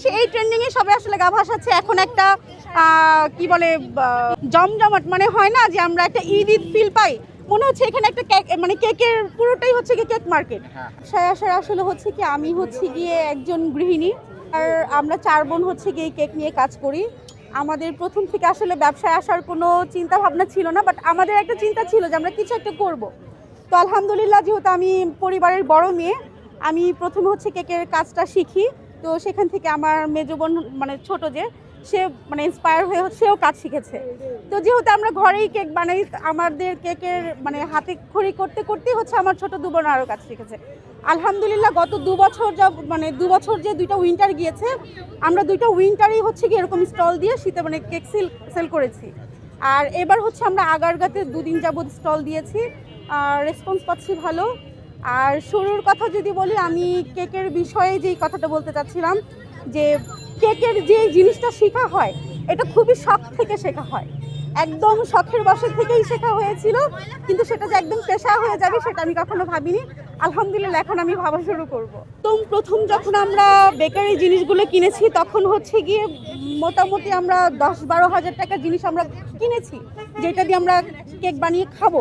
আসে এই ট্রেন্ডিং এ সবাই আসলে গা ভাসাচ্ছে। এখন একটা কি বলে জমজমাট মানে হয় না যে আমরা একটা ঈদ ঈদ ফিল পাই। মনে হচ্ছে এখানে একটা কেক মানে কেকের পুরোটাই হচ্ছে কি কেক মার্কেট সায় আসার আসলে হচ্ছে কি আমি হচ্ছে গিয়ে একজন গৃহিণী। আর আমরা চার বোন হচ্ছে গিয়ে কেক নিয়ে কাজ করি। আমাদের প্রথম থেকে আসলে ব্যবসায় আসার কোনো চিন্তা ভাবনা ছিল না বাট আমাদের একটা চিন্তা ছিল যে আমরা কিছু একটা করব। তো আলহামদুলিল্লাহ যেহেতু আমি পরিবারের বড় মেয়ে আমি প্রথমে হচ্ছে কেকের কাজটা শিখি। তো সেখান থেকে আমার মেজো বোন মানে ছোট যে, সে মানে ইন্সপায়ার হয়ে সেও কাজ শিখেছে। তো যেহেতু আমরা ঘরেই কেক বানাই, আমাদের কেকের মানে হাতে খড়ি করতে করতেই হচ্ছে আমার ছোট দু বোন আরও কাজ শিখেছে। আলহামদুলিল্লাহ গত দু বছর যা মানে দু বছর যে দুইটা উইন্টার গিয়েছে, আমরা দুইটা উইন্টারই হচ্ছে কি এরকম স্টল দিয়ে শীতে মানে কেক সেল সেল করেছি। আর এবার হচ্ছে আমরা আগারগাতে দুদিন যাবত স্টল দিয়েছি। আর রেসপন্স পাচ্ছি ভালো। আর শুরুর কথা যদি বলি, আমি কেকের বিষয়ে যেই কথাটা বলতে চাচ্ছিলাম, যে কেকের যে জিনিসটা শেখা হয়, এটা খুবই শখ থেকে শেখা হয়। একদম শখের বসে থেকেই শেখা হয়েছিল, কিন্তু সেটা যে একদম পেশা হয়ে যাবে সেটা আমি কখনো ভাবিনি। আলহামদুলিল্লাহ, এখন আমি ভাবা শুরু করব। তো প্রথম যখন আমরা বেকারি জিনিসগুলো কিনেছি, তখন হচ্ছে গিয়ে মোটামুটি আমরা দশ বারো হাজার টাকার জিনিস আমরা কিনেছি, যেটা দিয়ে আমরা কেক বানিয়ে খাব।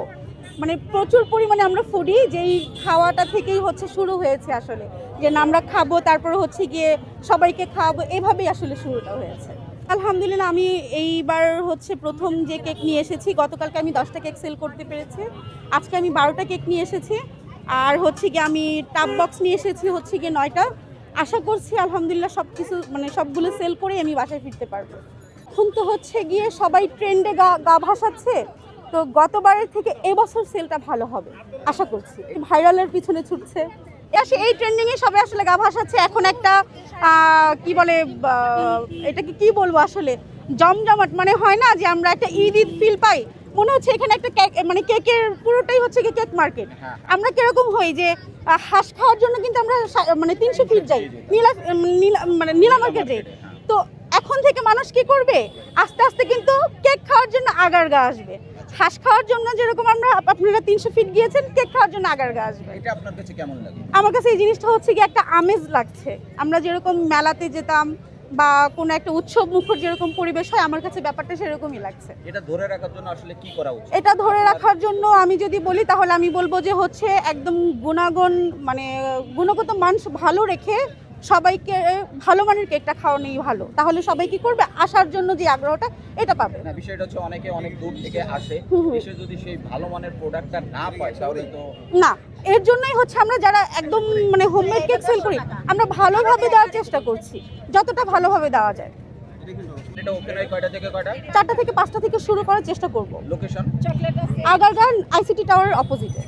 মানে প্রচুর পরিমাণে আমরা ফুডি যেই খাওয়াটা থেকেই হচ্ছে শুরু হয়েছে আসলে। যে না, আমরা খাব, তারপরে হচ্ছে গিয়ে সবাইকে খাওয়াবো, এভাবেই আসলে শুরুটা হয়েছে। আলহামদুলিল্লাহ, আমি এইবার হচ্ছে প্রথম যে কেক নিয়ে এসেছি, গতকালকে আমি দশটা কেক সেল করতে পেরেছি। আজকে আমি বারোটা কেক নিয়ে এসেছি। আর হচ্ছে গিয়ে আমি টাপ বক্স নিয়ে এসেছি হচ্ছে গিয়ে নয়টা। আশা করছি আলহামদুলিল্লাহ সব কিছু মানে সবগুলো সেল করে আমি বাসায় ফিরতে পারব। এখন তো হচ্ছে গিয়ে সবাই ট্রেন্ডে গা গা ভাসাচ্ছে। তো গতবারের থেকে এবছর সেলটা ভালো হবে আশা করছি। ভাইরালের পিছনে ছুটছে। আসে এই ট্রেন্ডিং এ সবাই আসলে গা ভাসাচ্ছে। এখন একটা কি বলে এটাকে কি বলব আসলে? জমজমাট মানে হয় না যে আমরা একটা ঈদ ঈদ ফিল পাই। মনে হচ্ছে এখানে একটা কেক মানে কেকের পুরোটাই হচ্ছে কি কেক মার্কেট আমরা কীরকম হই যে হাঁস খাওয়ার জন্য কিন্তু আমরা মানে তিনশো ফিট যাই। নীলা নীলা মানে নীলা মার্কেট যাই। তো এখন থেকে মানুষ কি করবে? আস্তে আস্তে কিন্তু কেক খাওয়ার জন্য আগার গা আসবে। হাঁস খাওয়ার জন্য যেরকম আমরা আপনারা তিনশো ফিট গিয়েছেন কেক খাওয়ার জন্য আগারগা আসবে। এটা আপনার কাছে কেমন লাগে আমার কাছে এই জিনিসটা হচ্ছে কি একটা আমেজ লাগছে। আমরা যেরকম মেলাতে যেতাম বা কোনো একটা উৎসব মুখর যেরকম পরিবেশ হয় আমার কাছে ব্যাপারটা সেরকমই লাগছে। এটা ধরে রাখার জন্য আসলে কি করা উচিত? এটা ধরে রাখার জন্য আমি যদি বলি তাহলে আমি বলব যে হচ্ছে একদম গুণাগুণ মানে গুণগত মান ভালো রেখে সবাইকে ভালো মানের কেকটা খাওয়ানোই ভালো। তাহলে সবাই কি করবে? আসার জন্য যে আগ্রহটা এটা পাবে। না বিষয়টা হচ্ছে অনেকে অনেক দূর থেকে আসে। এসে যদি সেই ভালো মানের প্রোডাক্টটা না পায় তাহলে তো না এর জন্যই হচ্ছে আমরা যারা একদম মানে হোমমেড কেক সেল করি আমরা ভালোভাবে দেওয়ার চেষ্টা করছি যতটা ভালোভাবে দেওয়া যায়। এটা ওকে নয় কয়টা থেকে চারটা থেকে পাঁচটা থেকে শুরু করার চেষ্টা করব। লোকেশন আগারগান আইসিটি টাওয়ারের অপোজিটে